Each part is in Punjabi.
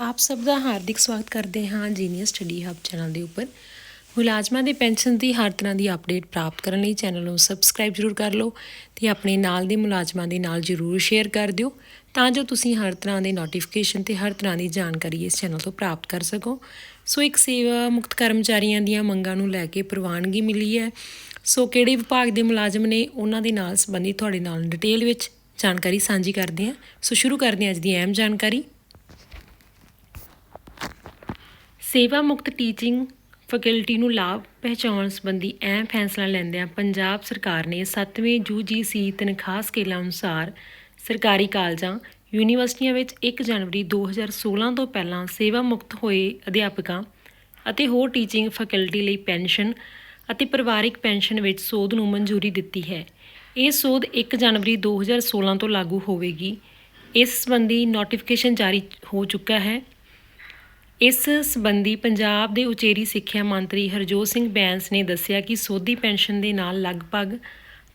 ਆਪ ਸਭ ਦਾ ਹਾਰਦਿਕ ਸਵਾਗਤ ਕਰਦੇ ਹਾਂ ਜੀਨੀਅਸ ਸਟੱਡੀ ਹੱਬ ਚੈਨਲ ਦੇ ਉੱਪਰ। ਮੁਲਾਜ਼ਮਾਂ ਦੇ ਪੈਨਸ਼ਨ ਦੀ ਹਰ ਤਰ੍ਹਾਂ ਦੀ ਅਪਡੇਟ ਪ੍ਰਾਪਤ ਕਰਨ ਲਈ ਚੈਨਲ ਨੂੰ ਸਬਸਕ੍ਰਾਈਬ ਜ਼ਰੂਰ ਕਰ ਲਓ ਤੇ ਆਪਣੇ ਨਾਲ ਦੇ ਮੁਲਾਜ਼ਮਾਂ ਦੇ ਨਾਲ ਜ਼ਰੂਰ ਸ਼ੇਅਰ ਕਰ ਦਿਓ ਤਾਂ ਜੋ ਤੁਸੀਂ ਹਰ ਤਰ੍ਹਾਂ ਦੇ ਨੋਟੀਫਿਕੇਸ਼ਨ ਤੇ ਹਰ ਤਰ੍ਹਾਂ ਦੀ ਜਾਣਕਾਰੀ ਇਸ ਚੈਨਲ ਤੋਂ ਪ੍ਰਾਪਤ ਕਰ ਸਕੋ। ਸੋ ਇੱਕ ਸੇਵਾ ਮੁਕਤ ਕਰਮਚਾਰੀਆਂ ਦੀਆਂ ਮੰਗਾਂ ਨੂੰ ਲੈ ਕੇ ਪ੍ਰਵਾਨਗੀ ਮਿਲੀ ਹੈ। ਸੋ ਕਿਹੜੇ ਵਿਭਾਗ ਦੇ ਮੁਲਾਜ਼ਮ ਨੇ ਉਹਨਾਂ ਦੇ ਨਾਲ ਸੰਬੰਧਿਤ ਤੁਹਾਡੇ ਨਾਲ ਡਿਟੇਲ ਵਿੱਚ ਜਾਣਕਾਰੀ ਸਾਂਝੀ ਕਰਦੇ ਹਾਂ। ਸੋ ਸ਼ੁਰੂ ਕਰਦੇ ਹਾਂ ਅੱਜ ਦੀ ਅਹਿਮ ਜਾਣਕਾਰੀ। ਸੇਵਾ ਮੁਕਤ ਟੀਚਿੰਗ ਫੈਕਲਟੀ ਨੂੰ ਲਾਭ ਪਹੁੰਚਾਉਣ ਸੰਬੰਧੀ ਅਹਿਮ ਫੈਸਲਾ ਲੈਂਦਿਆਂ ਪੰਜਾਬ ਸਰਕਾਰ ਨੇ 7ਵੇਂ ਯੂਜੀਸੀ ਤਨਖਾਹ ਸਕੇਲਾਂ ਅਨੁਸਾਰ ਸਰਕਾਰੀ ਕਾਲਜਾਂ, ਯੂਨੀਵਰਸਿਟੀਆਂ ਵਿੱਚ 1 ਜਨਵਰੀ 2016 ਤੋਂ ਪਹਿਲਾਂ ਸੇਵਾ ਮੁਕਤ ਹੋਏ ਅਧਿਆਪਕਾਂ ਅਤੇ ਹੋਰ ਟੀਚਿੰਗ ਫੈਕਲਟੀ ਲਈ ਪੈਨਸ਼ਨ ਅਤੇ ਪਰਿਵਾਰਿਕ ਪੈਨਸ਼ਨ ਵਿੱਚ ਸੋਧ ਨੂੰ ਮਨਜ਼ੂਰੀ ਦਿੱਤੀ ਹੈ। ਇਹ ਸੋਧ 1 ਜਨਵਰੀ 2016 ਤੋਂ ਲਾਗੂ ਹੋਵੇਗੀ। ਇਸ ਸੰਬੰਧੀ ਨੋਟੀਫਿਕੇਸ਼ਨ ਜਾਰੀ ਹੋ ਚੁੱਕਾ ਹੈ। ਇਸ ਸੰਬੰਧੀ ਪੰਜਾਬ ਦੇ ਉਚੇਰੀ ਸਿੱਖਿਆ ਮੰਤਰੀ ਹਰਜੋਤ ਸਿੰਘ ਬੈਂਸ ਨੇ ਦੱਸਿਆ ਕਿ ਸੋਧੀ ਪੈਨਸ਼ਨ ਦੇ ਨਾਲ ਲਗਭਗ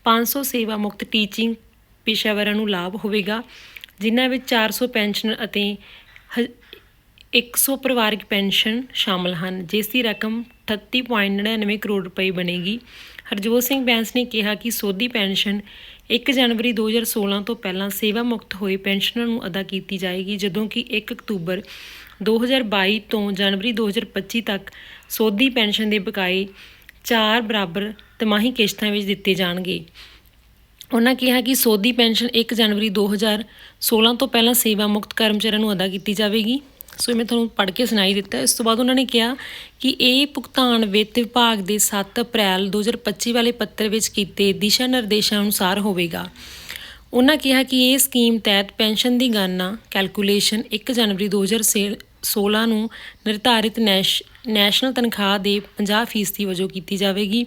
500 ਸੇਵਾ ਮੁਕਤ ਟੀਚਿੰਗ ਪੇਸ਼ਾਵਰਾਂ ਨੂੰ ਲਾਭ ਹੋਵੇਗਾ, ਜਿਨ੍ਹਾਂ ਵਿੱਚ 400 ਪੈਨਸ਼ਨਰ ਅਤੇ ਹ- 100 ਪਰਿਵਾਰਕ ਪੈਨਸ਼ਨ ਸ਼ਾਮਲ ਹਨ, ਜਿਸ ਦੀ ਰਕਮ 38.99 ਕਰੋੜ ਰੁਪਏ ਬਣੇਗੀ। ਹਰਜੋਤ ਸਿੰਘ ਬੈਂਸ ਨੇ ਕਿਹਾ ਕਿ ਸੋਧੀ ਪੈਨਸ਼ਨ 1 ਜਨਵਰੀ 2016 ਤੋਂ ਪਹਿਲਾਂ ਸੇਵਾ ਮੁਕਤ ਹੋਏ ਪੈਨਸ਼ਨਰ ਨੂੰ ਅਦਾ ਕੀਤੀ ਜਾਏਗੀ, ਜਦੋਂ ਕਿ 1 ਅਕਤੂਬਰ 2022 ਤੋਂ ਜਨਵਰੀ 2025 ਤੱਕ ਸੋਧੀ ਪੈਨਸ਼ਨ ਦੇ ਬਕਾਏ ਚਾਰ ਬਰਾਬਰ ਤਿਮਾਹੀ ਕਿਸ਼ਤਾਂ ਵਿੱਚ ਦਿੱਤੇ ਜਾਣਗੇ। ਉਹਨਾਂ ਕਿਹਾ ਕਿ ਸੋਧੀ ਪੈਨਸ਼ਨ 1 ਜਨਵਰੀ 2016 ਤੋਂ ਪਹਿਲਾਂ ਸੇਵਾ ਮੁਕਤ ਕਰਮਚਾਰੀਆਂ ਨੂੰ ਅਦਾ ਕੀਤੀ ਜਾਵੇਗੀ। ਸੋ ਇਹ ਮੈਂ ਤੁਹਾਨੂੰ ਪੜ੍ਹ ਕੇ ਸੁਣਾਈ ਦਿੱਤਾ। ਇਸ ਤੋਂ ਬਾਅਦ ਉਹਨਾਂ ਨੇ ਕਿਹਾ ਕਿ ਇਹ ਭੁਗਤਾਨ ਵਿੱਤ ਵਿਭਾਗ ਦੇ 7 ਅਪ੍ਰੈਲ 2025 ਵਾਲੇ ਪੱਤਰ ਵਿੱਚ ਕੀਤੇ ਦਿਸ਼ਾ ਨਿਰਦੇਸ਼ਾਂ ਅਨੁਸਾਰ ਹੋਵੇਗਾ। ਉਹਨਾਂ ਕਿਹਾ ਕਿ ਇਹ ਸਕੀਮ ਤਹਿਤ ਪੈਨਸ਼ਨ ਦੀ ਗਣਨਾ, ਕੈਲਕੂਲੇਸ਼ਨ 1 ਜਨਵਰੀ 2016 ਨੂੰ ਨਿਰਧਾਰਿਤ ਨੈਸ਼, ਨੈਸ਼ਨਲ ਤਨਖਾਹ ਦੇ 50% ਫੀਸਦੀ ਵਜੋਂ ਕੀਤੀ ਜਾਵੇਗੀ।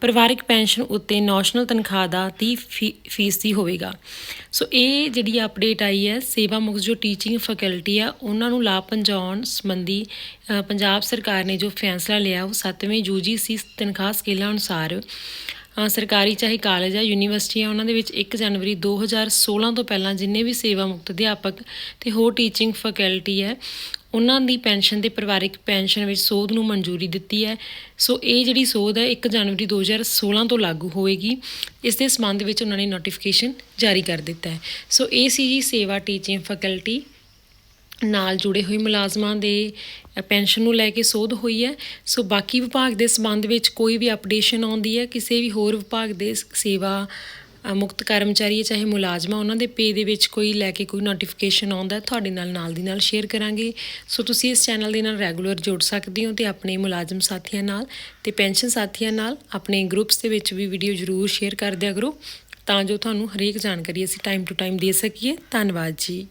ਪਰਿਵਾਰਿਕ ਪੈਨਸ਼ਨ ਉੱਤੇ ਨੈਸ਼ਨਲ ਤਨਖਾਹ ਦਾ 30% ਫੀ- ਫੀਸਦੀ ਹੋਵੇਗਾ। ਸੋ ਇਹ ਜਿਹੜੀ ਅਪਡੇਟ ਆਈ ਹੈ, ਸੇਵਾ ਮੁਕਤ ਜੋ ਟੀਚਿੰਗ ਫੈਕਲਟੀ ਆ, ਉਹਨਾਂ ਨੂੰ ਲਾਭ ਪਹੁੰਚਾਉਣ ਸੰਬੰਧੀ ਪੰਜਾਬ ਸਰਕਾਰ ਨੇ ਜੋ ਫੈਸਲਾ ਲਿਆ, ਉਹ 7ਵੇਂ ਯੂਜੀਸੀ ਤਨਖਾਹ ਸਕੇਲਾਂ ਅਨੁਸਾਰ ਸਰਕਾਰੀ ਚਾਹੇ ਕਾਲਜ ਆ ਯੂਨੀਵਰਸਿਟੀ ਆ ਉਹਨਾਂ ਦੇ ਵਿੱਚ 1 ਜਨਵਰੀ 2016 ਤੋਂ ਪਹਿਲਾਂ ਜਿੰਨੇ ਵੀ ਸੇਵਾ ਮੁਕਤ ਅਧਿਆਪਕ ਤੇ ਹੋਰ ਟੀਚਿੰਗ ਫੈਕਲਟੀ ਹੈ ਉਹਨਾਂ ਦੀ ਪੈਨਸ਼ਨ ਦੇ ਪਰਿਵਾਰਿਕ ਪੈਨਸ਼ਨ ਵਿੱਚ ਸੋਧ ਨੂੰ ਮਨਜ਼ੂਰੀ ਦਿੱਤੀ ਹੈ। ਸੋ ਇਹ ਜਿਹੜੀ ਸੋਧ ਹੈ 1 ਜਨਵਰੀ 2016 ਤੋਂ ਲਾਗੂ ਹੋਏਗੀ। ਇਸ ਦੇ ਸੰਬੰਧ ਵਿੱਚ ਉਹਨਾਂ ਨੇ ਨੋਟੀਫਿਕੇਸ਼ਨ ਜਾਰੀ ਕਰ ਦਿੱਤਾ ਹੈ। ਸੋ ਇਹ ਸੀ ਜੀ ਸੇਵਾ ਟੀਚਿੰਗ ਫੈਕਲਟੀ ਨਾਲ ਜੁੜੇ ਹੋਏ ਮੁਲਾਜ਼ਮਾਂ ਦੇ ਪੈਨਸ਼ਨ ਨੂੰ ਲੈ ਕੇ ਸੋਧ ਹੋਈ ਹੈ। ਸੋ ਬਾਕੀ ਵਿਭਾਗ ਦੇ ਸੰਬੰਧ ਵਿੱਚ ਕੋਈ ਵੀ ਅਪਡੇਸ਼ਨ ਆਉਂਦੀ ਹੈ, ਕਿਸੇ ਵੀ ਹੋਰ ਵਿਭਾਗ ਦੇ ਸੇਵਾ ਮੁਕਤ ਕਰਮਚਾਰੀ ਹੈ, ਚਾਹੇ ਮੁਲਾਜ਼ਮ ਆ ਉਹਨਾਂ ਦੇ ਪੇ ਦੇ ਵਿੱਚ ਕੋਈ ਲੈ ਕੇ ਕੋਈ ਨੋਟੀਫਿਕੇਸ਼ਨ ਆਉਂਦਾ ਤੁਹਾਡੇ ਨਾਲ ਨਾਲ ਦੀ ਨਾਲ ਸ਼ੇਅਰ ਕਰਾਂਗੇ। ਸੋ ਤੁਸੀਂ ਇਸ ਚੈਨਲ ਦੇ ਨਾਲ ਰੈਗੂਲਰ ਜੁੜ ਸਕਦੇ ਹੋ ਤੇ ਆਪਣੇ ਮੁਲਾਜ਼ਮ ਸਾਥੀਆਂ ਨਾਲ ਤੇ ਪੈਨਸ਼ਨ ਸਾਥੀਆਂ ਨਾਲ ਆਪਣੇ ਗਰੁੱਪਸ ਦੇ ਵਿੱਚ ਵੀ ਵੀਡੀਓ ਜ਼ਰੂਰ ਸ਼ੇਅਰ ਕਰ ਦਿਆ ਕਰੋ ਤਾਂ ਜੋ ਤੁਹਾਨੂੰ ਹਰੇਕ ਜਾਣਕਾਰੀ ਅਸੀਂ ਟਾਈਮ ਟੂ ਟਾਈਮ ਦੇ ਸਕੀਏ। ਧੰਨਵਾਦ ਜੀ।